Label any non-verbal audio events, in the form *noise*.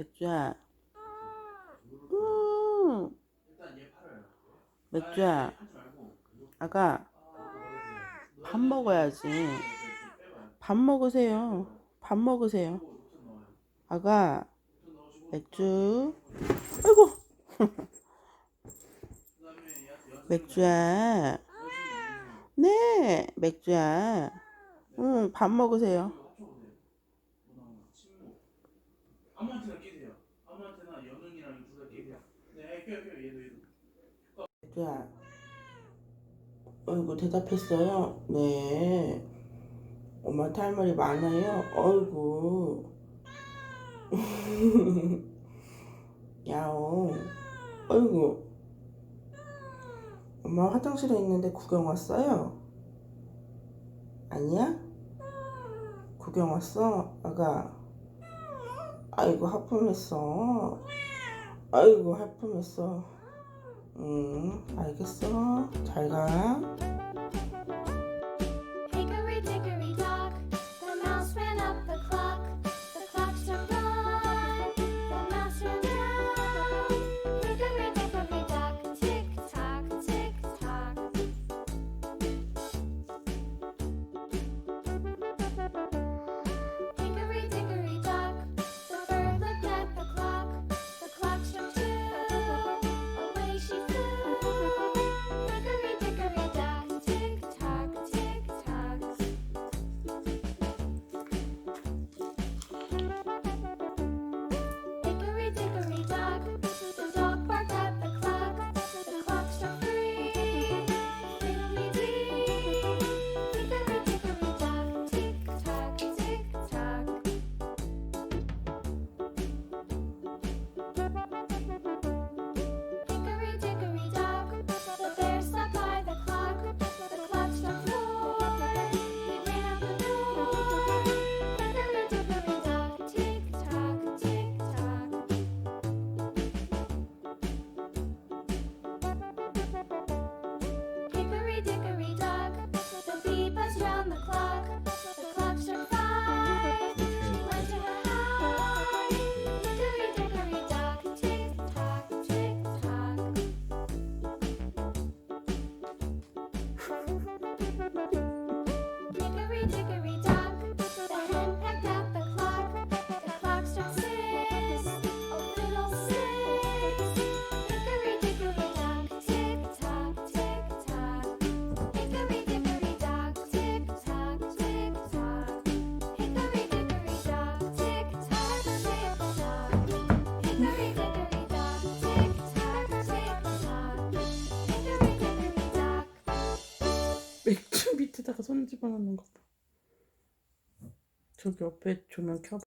맥주야. 음. 맥주야. 아가. 밥 먹어야지. 밥 먹으세요. 밥 먹으세요. 아가. 맥주. 아이고. *laughs* 맥주야. 네, 맥주야. 응, 밥 먹으세요. 아무한테나 끼세요. 아무한테나 연은이랑 둘다 끼세요. 네, 껴요, 껴요. 얘도 얘도. 맥주야. 어이구, 대답했어요? 네. 할 말이 많아요? 어이구. *laughs* 야옹. 어이구. 엄마 화장실에 있는데 구경 왔어요? 아니야? 구경 왔어? 아가. 아이고, 하품했어. 아이고, 하품했어. 응, 알겠어. 잘 가. dica. 맥주 밑에다가 손 집어넣는 거 봐. 저기 옆에 조명 켜봐.